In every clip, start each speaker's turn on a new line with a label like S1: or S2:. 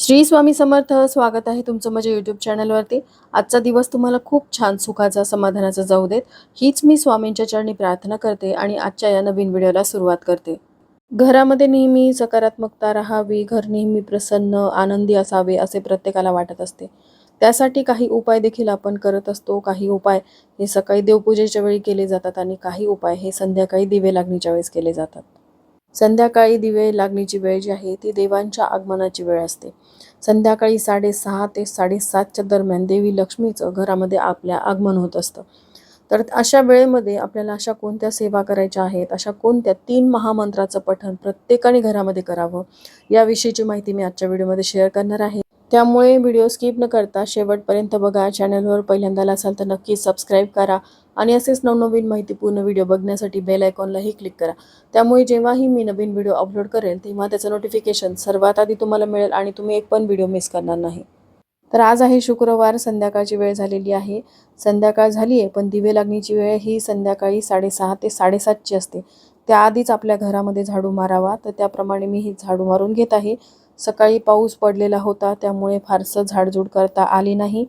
S1: श्री स्वामी समर्थ स्वागत आहे तुमचं माझ्या यूट्यूब चॅनलवरती आजचा दिवस तुम्हाला खूप छान सुखाचा समाधानाचा जाऊ देत. हीच मी स्वामींच्या चरणी प्रार्थना करते आणि आजच्या या नवीन व्हिडिओला सुरुवात करते. घरामध्ये नेहमी सकारात्मकता राहावी घर नेहमी प्रसन्न आनंदी असावे असे प्रत्येकाला वाटत असते. त्यासाठी काही उपाय देखील आपण करत असतो. काही उपाय हे सकाळी देवपूजेच्या वेळी केले जातात आणि काही उपाय हे संध्याकाळी दिवे लागणीच्या वेळेस केले जातात. संध्याकाळी दिवे लागणीची वेळ जी आहे ती देवांच्या आगमनाची वेळ असते. संध्याकाळी साडेसहा ते साडेसातच्या दरम्यान देवी लक्ष्मीचं घरामध्ये आपल्या आगमन होत असतं. तर अशा वेळेमध्ये आपल्याला अशा कोणत्या सेवा करायच्या आहेत अशा कोणत्या तीन महामंत्राचं पठण प्रत्येकाने घरामध्ये करावं याविषयीची माहिती मी आजच्या व्हिडिओमध्ये शेअर करणार आहे. त्यामुळे व्हिडिओ स्किप न करता शेवटपर्यंत बघा. चॅनलवर पहिल्यांदा असाल तर नक्की सबस्क्राईब करा आणि असेच नवनवीन माहितीपूर्ण व्हिडिओ बघण्यासाठी बेल आयकॉनलाही क्लिक करा. त्यामुळे जेव्हाही मी नवीन व्हिडिओ अपलोड करेल तेव्हा त्याचं नोटिफिकेशन सर्वात आधी तुम्हाला मिळेल आणि तुम्ही एक पण व्हिडिओ मिस करणार नाही. तर आज आहे शुक्रवार संध्याकाळची वेळ झालेली आहे. संध्याकाळ झाली आहे पण दिवे लागण्याची वेळ ही संध्याकाळी साडेसहा ते साडेसातची असते. त्याआधीच आपल्या घरामध्ये झाडू मारावा. तर त्याप्रमाणे मी ही झाडू मारून घेत आहे. सकाळी पाऊस पडलेला होता त्यामुळे फारसं झाडझूड करता आली नाही.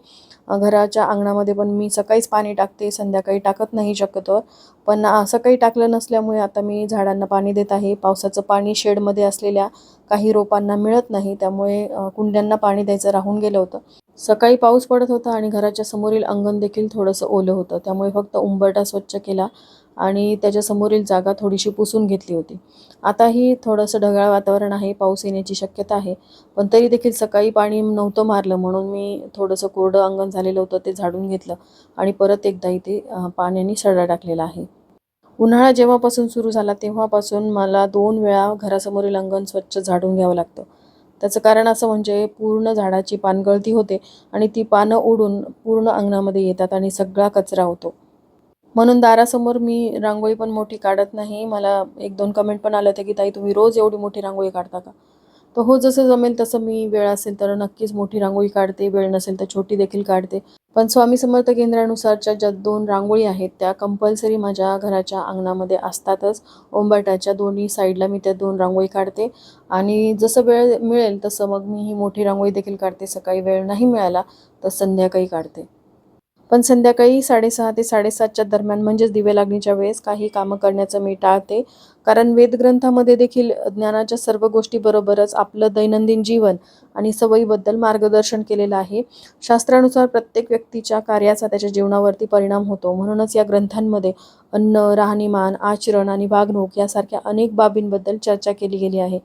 S1: घराच्या अंगणामध्ये पण मी सकाळीच पाणी टाकते संध्याकाळी टाकत नाही शक्यतोवर पण सकाळी टाकलं नसल्यामुळे आता मी झाडांना पाणी देत आहे. पावसाचं पाणी शेडमध्ये असलेल्या काही रोपांना मिळत नाही त्यामुळे कुंड्यांना पाणी द्यायचं राहून गेलं होतं. सकाळी पाऊस पडत होता आणि घराच्या समोरील अंगण देखील थोडंसं ओलं होतं. त्यामुळे फक्त उंबरटा स्वच्छ केला. आणि त्याच्यासमोरील जागा थोडीशी पुसून घेतली होती. आताही थोडंसं ढगाळ वातावरण आहे पाऊस येण्याची शक्यता आहे पण तरी देखील सकाळी पाणी नव्हतं मारलं म्हणून मी थोडंसं कोरडं अंगण झालेलं होतं ते झाडून घेतलं आणि परत एकदा इथे पाण्याने सडा टाकलेला आहे. उन्हाळा जेव्हापासून सुरू झाला तेव्हापासून मला दोन वेळा घरासमोरील अंगण स्वच्छ झाडून घ्यावं लागतं. त्याचं कारण असं म्हणजे पूर्ण झाडाची पानगळती होते आणि ती पानं उडून पूर्ण अंगणामध्ये येतात आणि सगळा कचरा होतो. म्हणून दारासमोर मी रांगोळी पण मोठी काढत नाही. मला एक दोन कमेंट पण आलं होतं की ताई तुम्ही रोज एवढी मोठी रांगोळी काढता का? तर हो जसं जमेल तसं मी वेळ असेल तर नक्कीच मोठी रांगोळी काढते. वेळ नसेल तर छोटी देखील काढते. पण स्वामी समर्थ केंद्रानुसारच्या ज्या दोन रांगोळी आहेत त्या कंपल्सरी माझ्या घराच्या अंगणामध्ये असतातच. ओंबाटाच्या दोन्ही साईडला मी त्या दोन रांगोळी काढते. आणि जसं वेळ मिळेल तसं मग मी ही मोठी रांगोळी देखील काढते. सकाळी वेळ नाही मिळाला तर संध्याकाळी काढते. पण संध्याकाळी साडेसहा ते साडेसातच्या दरम्यान म्हणजेच दिवे लागणीच्या वेळेस काही कामं करण्याचं मी टाळते. कारण वेदग्रंथामध्ये देखील ज्ञानाच्या सर्व गोष्टीबरोबरच आपलं दैनंदिन जीवन आणि सवयीबद्दल मार्गदर्शन केलेलं आहे. शास्त्रानुसार प्रत्येक व्यक्तीच्या कार्याचा त्याच्या जीवनावरती परिणाम होतो. म्हणूनच या ग्रंथांमध्ये अन्न राहणीमान आचरण आणि वागणूक यासारख्या अनेक बाबींबद्दल चर्चा केली गेली आहे.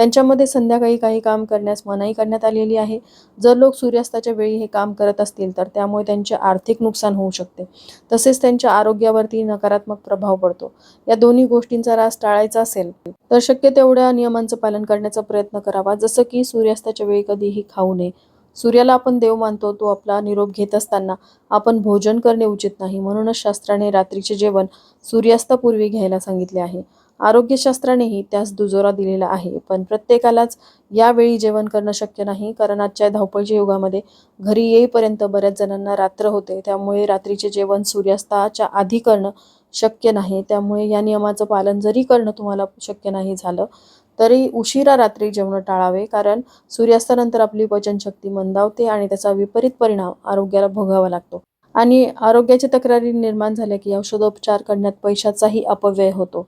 S1: त्यांच्यामध्ये संध्याकाळी काही काम करण्यास मनाई करण्यात आलेली आहे. जर लोक सूर्यास्ताच्या वेळी हे काम करत असतील तर त्यामुळे त्यांचे आर्थिक नुकसान होऊ शकते. तसेच त्यांच्या आरोग्यावरती नकारात्मक प्रभाव पडतो. या दोन्ही गोष्टींचा रास टाळायचा असेल तर शक्य तेवढ्या नियमांचं पालन करण्याचा प्रयत्न करावा. जसं की सूर्यास्ताच्या वेळी कधीही खाऊ नये. सूर्याला आपण देव मानतो तो आपला निरोप घेत असताना आपण भोजन करणे उचित नाही. म्हणूनच शास्त्राने रात्रीचे जेवण सूर्यास्तापूर्वी घ्यायला सांगितले आहे. आरोग्यशास्त्रानेही त्यास दुजोरा दिलेला आहे. पण प्रत्येकालाच यावेळी जेवण करणं शक्य नाही कारण आजच्या धावपळीच्या युगामध्ये घरी येईपर्यंत बऱ्याच जणांना रात्र होते. त्यामुळे रात्रीचे जेवण सूर्यास्ताच्या आधी करणं शक्य नाही. त्यामुळे या नियमाचं पालन जरी करणं तुम्हाला शक्य नाही झालं तरी उशिरा रात्री जेवण टाळावे कारण सूर्यास्तानंतर आपली पचनशक्ती मंदावते आणि त्याचा विपरीत परिणाम आरोग्याला भोगावा लागतो. आणि आरोग्याच्या तक्रारी निर्माण झाल्या की औषधोपचार करण्यात पैशाचाही अपव्यय होतो.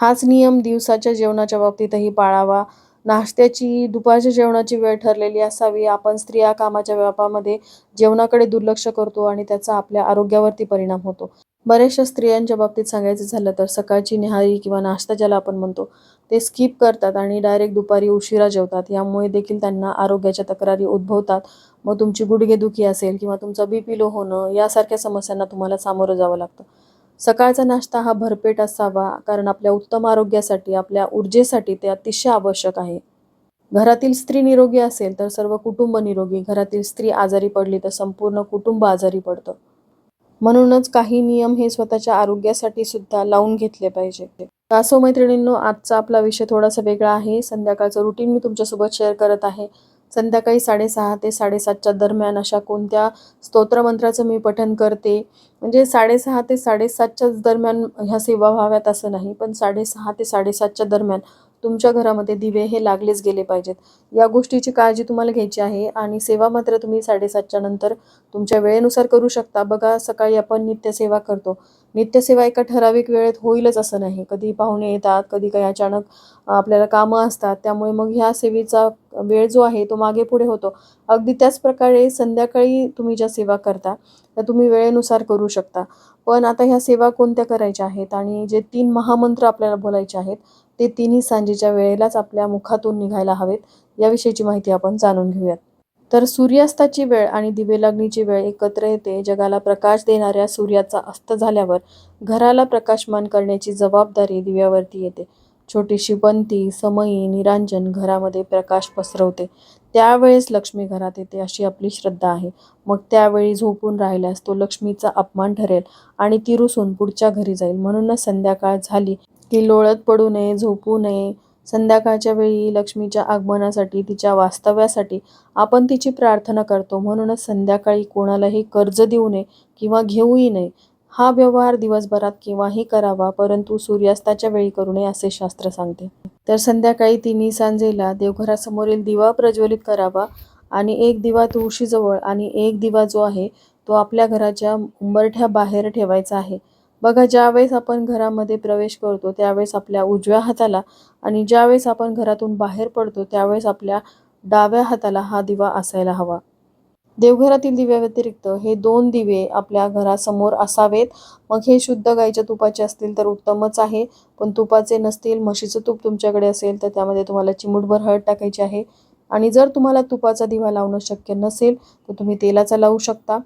S1: हाच नियम दिवसाच्या जेवणाच्या बाबतीतही पाळावा. नाश्त्याची दुपारच्या जेवणाची वेळ ठरलेली असावी. आपण स्त्रिया कामाच्या व्यापामध्ये जेवणाकडे दुर्लक्ष करतो आणि त्याचा आपल्या आरोग्यावरती परिणाम होतो. बऱ्याचशा स्त्रियांच्या बाबतीत सांगायचं झालं तर सकाळची निहारी किंवा नाश्ता ज्याला आपण म्हणतो ते स्किप करतात आणि डायरेक्ट दुपारी उशिरा जेवतात. यामुळे देखील त्यांना आरोग्याच्या तक्रारी उद्भवतात. मग तुमची गुडघेदुखी असेल किंवा तुमचा बी पी लो होणं यासारख्या समस्यांना तुम्हाला सामोरं जावं लागतं. सकाळचा नाश्ता हा भरपेट असावा कारण आपल्या उत्तम आरोग्यासाठी आपल्या ऊर्जेसाठी ते अतिशय आवश्यक आहे. घरातील स्त्री निरोगी असेल तर सर्व कुटुंब निरोगी घरातील स्त्री आजारी पडली तर संपूर्ण कुटुंब आजारी पडतं. म्हणूनच काही नियम हे स्वतःच्या आरोग्यासाठी सुद्धा लावून घेतले पाहिजे. असो मैत्रिणींनो आजचा आपला विषय थोडासा वेगळा आहे. संध्याकाळचं रुटीन मी तुमच्यासोबत शेअर करत आहे. संध्याकाळी साडेसहा ते साडेसातच्या दरम्यान अशा कोणत्या स्तोत्रमंत्राचं मी पठन करते? म्हणजे साडेसहा ते साडेसातच्याच दरम्यान ह्या सेवा व्हाव्यात असं नाही पण साडेसहा ते साडेसातच्या दरम्यान तुमच्या घरामध्ये दिवे हे लागलेच गेले पाहिजेत. या गोष्टीची काळजी तुम्हाला घ्यायची आहे आणि सेवा मात्र तुम्ही साडेसातच्या नंतर तुमच्या वेळेनुसार करू शकता. बघा सकाळी आपण नित्यसेवा करतो. नित्यसेवा एका ठराविक वेळेत होईलच असं नाही. कधी पाहुणे येतात कधी काही अचानक आपल्याला कामं असतात त्यामुळे मग ह्या सेवेचा वेळ जो आहे तो मागे पुढे होतो. अगदी त्याच प्रकारे संध्याकाळी तुम्ही ज्या सेवा करता त्या तुम्ही वेळेनुसार करू शकता. पण आता ह्या सेवा कोणत्या करायच्या आहेत आणि जे तीन महामंत्र आपल्याला बोलायचे आहेत ते तिन्ही सांजेच्या वेळेलाच आपल्या मुखातून निघायला हवेत याविषयीची माहिती आपण जाणून घेऊयात. तर सूर्यास्ताची वेळ आणि दिवेलग्नीची वेळ एकत्र येते जगाला प्रकाश देणाऱ्या सूर्याचा अस्त झाल्यावर घराला प्रकाशमान करण्याची जबाबदारी दिव्यावरती येते. छोटीशी बंती समयी निरांजन घरामध्ये प्रकाश पसरवते. त्यावेळेस लक्ष्मी घरात येते अशी आपली श्रद्धा आहे. मग त्यावेळी झोपून राहिल्यास तो लक्ष्मीचा अपमान ठरेल आणि ती रुसून पुढच्या घरी जाईल. म्हणूनच संध्याकाळ झाली की लोळत पडू नये झोपू नये. संध्याकाळच्या वेळी लक्ष्मीच्या आगमनासाठी तिच्या वास्तव्यासाठी आपण तिची प्रार्थना करतो. म्हणूनच संध्याकाळी कोणालाही कर्ज देऊ नये किंवा घेऊही नये. हा व्यवहार दिवसभरात केव्हाही करावा परंतु सूर्यास्ताच्या वेळी करू नये असे शास्त्र सांगते. तर संध्याकाळी तिन्ही सांजेला देवघरासमोरील दिवा प्रज्वलित करावा आणि एक दिवा तुळशीजवळ आणि एक दिवा जो आहे तो आपल्या घराच्या उंबरठ्या बाहेर ठेवायचा आहे. बघा ज्यावेळेस आपण घरामध्ये प्रवेश करतो त्यावेळेस आपल्या उजव्या हाताला आणि ज्यावेळेस आपण घरातून बाहेर पडतो त्यावेळेस आपल्या डाव्या हाताला हा दिवा असायला हवा. देवघरातील दिव्याव्यतिरिक्त हे दोन दिवे आपल्या घरासमोर असावेत. मग हे शुद्ध गाईच्या तुपाचे असतील तर उत्तमच आहे पण तुपाचे नसतील म्हशीचं तूप तुमच्याकडे असेल तर त्यामध्ये तुम्हाला चिमूटभर हळद टाकायची आहे. आणि जर तुम्हाला तुपाचा दिवा लावणं शक्य नसेल तर तुम्ही तेलाचा लावू शकता.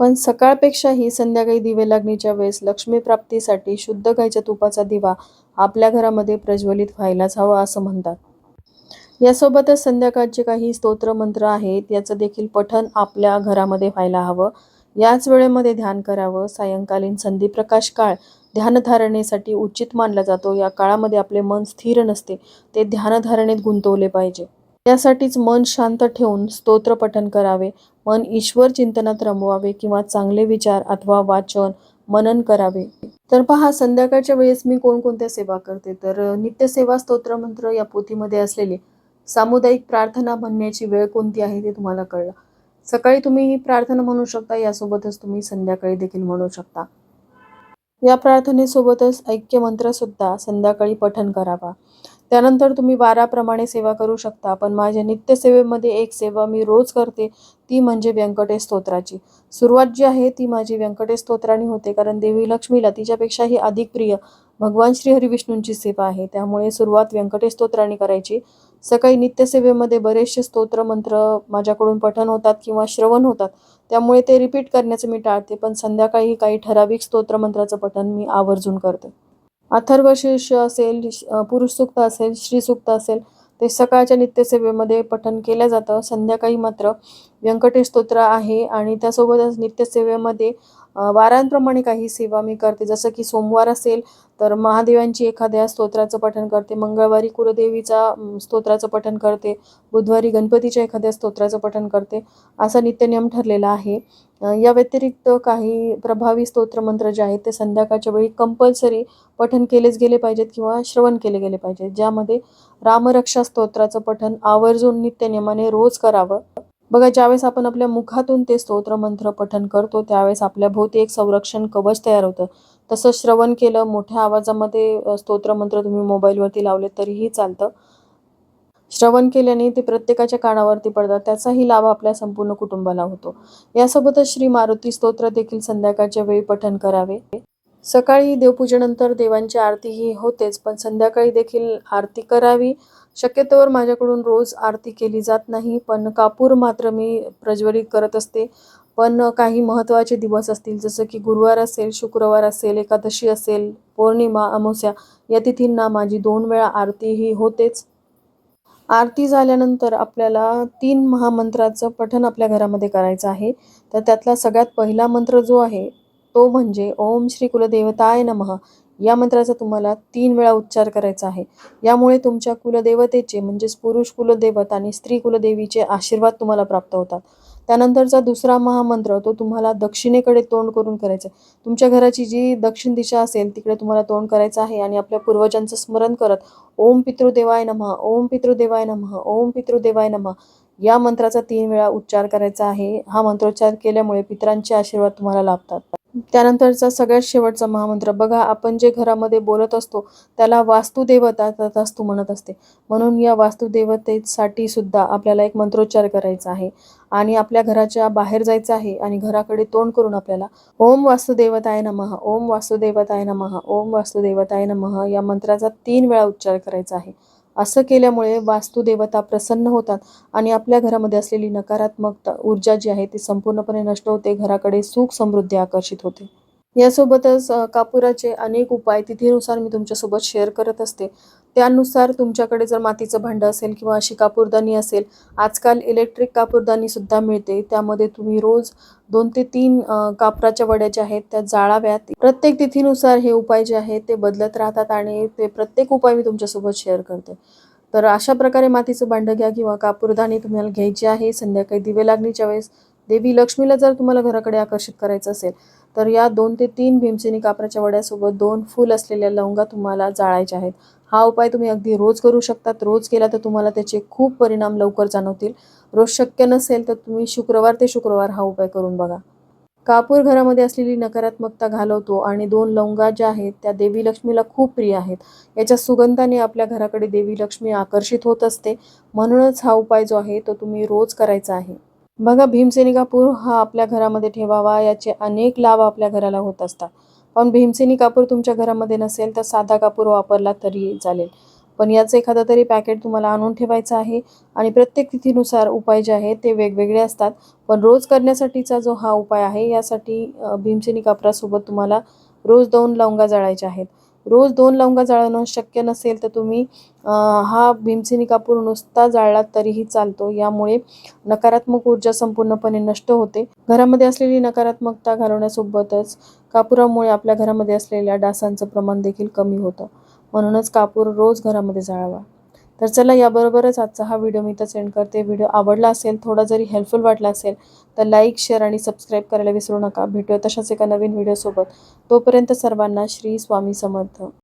S1: पण सकाळपेक्षाही संध्याकाळी दिवे लागणीच्या वेळेस लक्ष्मी प्राप्तीसाठी शुद्ध गाईच्या तुपाचा दिवा आपल्या घरामध्ये प्रज्वलित व्हायलाच हवा असं म्हणतात. यासोबतच संध्याकाळचे काही स्तोत्र मंत्र आहेत याचं देखील पठण आपल्या घरामध्ये व्हायला हवं. याच वेळेमध्ये ध्यान करावं. सायंकालीन संधीप्रकाश काळ ध्यानधारणेसाठी उचित मानला जातो. या काळामध्ये आपले मन स्थिर नसते ते ध्यानधारणेत गुंतवले पाहिजे. त्यासाठीच मन शांत ठेवून स्तोत्रपठण करावे. मन ईश्वर चिंतनात रमवावे किंवा चांगले विचार अथवा वाचन मनन करावे. तर पहा संध्याकाळच्या वेळेस मी कोणकोणत्या सेवा करते? तर नित्यसेवा स्तोत्र मंत्र या पोथीमध्ये असलेले सामुदायिक प्रार्थना म्हणण्याची वेळ कोणती आहे ते तुम्हाला कळलं. सकाळी तुम्ही ही प्रार्थना म्हणू शकता यासोबतच तुम्ही संध्याकाळी देखील म्हणू शकता. या प्रार्थनेसोबतच ऐक्य मंत्र सुद्धा संध्याकाळी पठन करावा. त्यानंतर तुम्ही वाराप्रमाणे सेवा करू शकता. पण माझ्या नित्यसेवेमध्ये एक सेवा मी रोज करते ती म्हणजे व्यंकटेश स्तोत्राची. सुरुवात जी आहे ती माझी व्यंकटेश स्तोत्राने होते कारण देवी लक्ष्मीला तिच्यापेक्षाही अधिक प्रिय भगवान श्री हरिविष्णूंची सेवा आहे. त्यामुळे सुरुवात व्यंकटेश स्तोत्राने करायची. सकाळी नित्यसेवेमध्ये बरेचसे स्तोत्र मंत्र माझ्याकडून पठन होतात किंवा श्रवण होतात. त्यामुळे ते रिपीट करण्याचं मी टाळते पण संध्याकाळी काही ठराविक स्तोत्र मंत्राचं पठन मी आवर्जून करते. अथर्वशीर्ष असेल पुरुष सूक्त असेल श्री सूक्त असेल ते सकाळच्या नित्यसेवेमध्ये पठन केलं जातं. संध्याकाळी मात्र व्यंकटेश स्तोत्र आहे आणि त्यासोबतच नित्यसेवेमध्ये वारांप्रमाणे काही सेवा मी करते. जसं की सोमवार असेल तर महादेवांची एखाद्या स्तोत्राचं पठण करते. मंगळवारी कुलदेवीचा स्तोत्राचं पठण करते. बुधवारी गणपतीच्या एखाद्या स्तोत्राचं पठण करते. असा नित्यनियम ठरलेला आहे. या व्यतिरिक्त काही प्रभावी स्तोत्रमंत्र जे आहेत ते संध्याकाळच्या वेळी कंपल्सरी पठन केलेच गेले पाहिजेत किंवा श्रवण केले गेले पाहिजेत. ज्यामध्ये रामरक्षा स्तोत्राचं पठन आवर्जून नित्यनियमाने रोज करावं. बघा ज्यावेळेस आपण आपल्या मुखातून ते स्तोत्र मंत्र पठन करतो त्यावेळेस आपल्या भोवती एक संरक्षण कवच तयार होतं. तसं श्रवण केलं मोठ्या आवाजामध्ये स्तोत्र मंत्र तुम्ही मोबाईलवरती लावले तरीही चालतं. श्रवण केल्याने ते प्रत्येकाच्या कानावरती पडतात त्याचाही लाभ आपल्या संपूर्ण कुटुंबाला होतो. यासोबतच श्री मारुती स्तोत्र देखील संध्याकाळच्या वेळी पठन करावे. सकाळी देवपूजेनंतर देवांची आरती ही होतेच पण संध्याकाळी देखील आरती करावी. शक्यतोवर माझ्याकडून रोज आरती केली जात नाही पण कापूर मात्र मी प्रज्वलित करत असते. पण काही महत्त्वाचे दिवस असतील जसं की गुरुवार असेल शुक्रवार असेल एकादशी असेल पौर्णिमा अमावस्या या तिथींना माझी दोन वेळा आरती ही होतेच. आरती झाल्यानंतर आपल्याला तीन महामंत्राचं पठण आपल्या घरामध्ये करायचं आहे. तर त्यातला सगळ्यात पहिला मंत्र जो आहे तो म्हणजे ओम श्री कुलदेवताय नमः. या मंत्राचा तुम्हाला तीन वेळा उच्चार करायचा आहे. यामुळे तुमच्या कुलदेवतेचे म्हणजेच पुरुष कुलदेवत आणि स्त्री कुलदेवीचे आशीर्वाद तुम्हाला प्राप्त होतात. त्यानंतरचा दुसरा महामंत्र तो तुम्हाला दक्षिणेकडे तोंड करून करायचा आहे. तुमच्या घराची जी दक्षिण दिशा असेल तिकडे तुम्हाला तोंड करायचं आहे आणि आपल्या पूर्वजांचं स्मरण करत ओम पितृदेवाय नमः ओम पितृदेवाय नमः ओम पितृदेवाय नमः या मंत्राचा तीन वेळा उच्चार करायचा आहे. हा मंत्रोच्चार केल्यामुळे पितरांचे आशीर्वाद तुम्हाला लाभतात. त्यानंतरचा सगळ्यात शेवटचा महामंत्र बघा आपण जे घरामध्ये बोलत असतो त्याला वास्तुदेवता तथास्तु म्हणत असते. म्हणून या वास्तुदेवतेसाठी सुद्धा आपल्याला एक मंत्रोच्चार करायचा आहे आणि आपल्या घराच्या बाहेर जायचं आहे आणि घराकडे तोंड करून आपल्याला ओम वास्तुदेवताय नमः ओम वास्तुदेवताय नमः ओम वास्तुदेवताय नमः या मंत्राचा तीन वेळा उच्चार करायचा आहे. असं केल्यामुळे वास्तुदेवता प्रसन्न होतात आणि आपल्या घरामध्ये असलेली नकारात्मक ऊर्जा जी आहे ती संपूर्णपणे नष्ट होते घराकडे सुख समृद्धी आकर्षित होते. यासोबतच कापुराचे अनेक उपाय तिथीनुसार मी तुमच्यासोबत शेअर करत असते. त्यानुसार तुमच्याकडे जर मातीचं भांडं असेल किंवा अशी कापूरदानी असेल आजकाल इलेक्ट्रिक कापूरदानी सुद्धा मिळते. त्यामध्ये तुम्ही रोज दोन ते तीन कापराच्या वड्या ज्या आहेत त्या जाळाव्यात. प्रत्येक तिथीनुसार हे उपाय जे आहेत ते बदलत राहतात आणि ते प्रत्येक उपाय मी तुमच्यासोबत शेअर करते. तर अशा प्रकारे मातीचं भांडं घ्या किंवा कापूरदानी तुम्हाला घ्यायची आहे. संध्याकाळी दिवे लागणीच्या वेळेस देवी लक्ष्मीला जर तुम्हाला घराकडे आकर्षित करायचं असेल तर या दोन ते तीन भीमसेनी कापराच्या वड्यासोबत दोन फूल असलेल्या लवंगा तुम्हाला जाळायच्या आहेत. हा उपाय तुम्ही अगदी रोज करू शकतात. रोज केला तर तुम्हाला त्याचे खूप परिणाम लवकर जाणवतील. रोज शक्य नसेल तर तुम्ही शुक्रवार ते शुक्रवार हा उपाय करून बघा. कापूर घरामध्ये असलेली नकारात्मकता घालवतो आणि दोन लवंगा ज्या आहेत त्या देवी लक्ष्मीला खूप प्रिय आहेत. याच्या सुगंधाने आपल्या घराकडे देवी लक्ष्मी आकर्षित होत असते. म्हणूनच हा उपाय जो आहे तो तुम्ही रोज करायचा आहे. बघा भीमसेनी कापूर हा आपल्या घरामध्ये ठेवावा याचे अनेक लाभ आपल्या घराला होत असतात. पण भीमसेनी कापूर तुमच्या घरामध्ये नसेल तर साधा कापूर वापरला तरी चालेल. पण याचं एखादं तरी पॅकेट तुम्हाला आणून ठेवायचं आहे आणि प्रत्येक तिथीनुसार उपाय जे आहेत ते वेगवेगळे असतात. पण रोज करण्यासाठीचा जो हा उपाय आहे यासाठी भीमसेनी कापरासोबत तुम्हाला रोज दोन लवंगा जाळायच्या आहेत. रोज दोन लवंगा जाळणं शक्य नसेल तर तुम्ही हा भीमसेनी कापूर नुसता जाळला तरीही चालतो. यामुळे नकारात्मक ऊर्जा संपूर्णपणे नष्ट होते. घरामध्ये असलेली नकारात्मकता घालवण्यासोबतच कापुरामुळे आपल्या घरामध्ये असलेल्या डासांचं प्रमाण देखील कमी होतं. म्हणूनच कापूर रोज घरामध्ये जाळावा. तर चला याबरोबरच आजचा हा व्हिडिओ मी इथं सेंड करते. व्हिडिओ आवडला असेल थोडा जरी हेल्पफुल वाटला असेल तर लाईक शेअर आणि सबस्क्राईब करायला विसरू नका. भेटूया तशाच एका नवीन व्हिडिओसोबत तोपर्यंत सर्वांना श्री स्वामी समर्थ.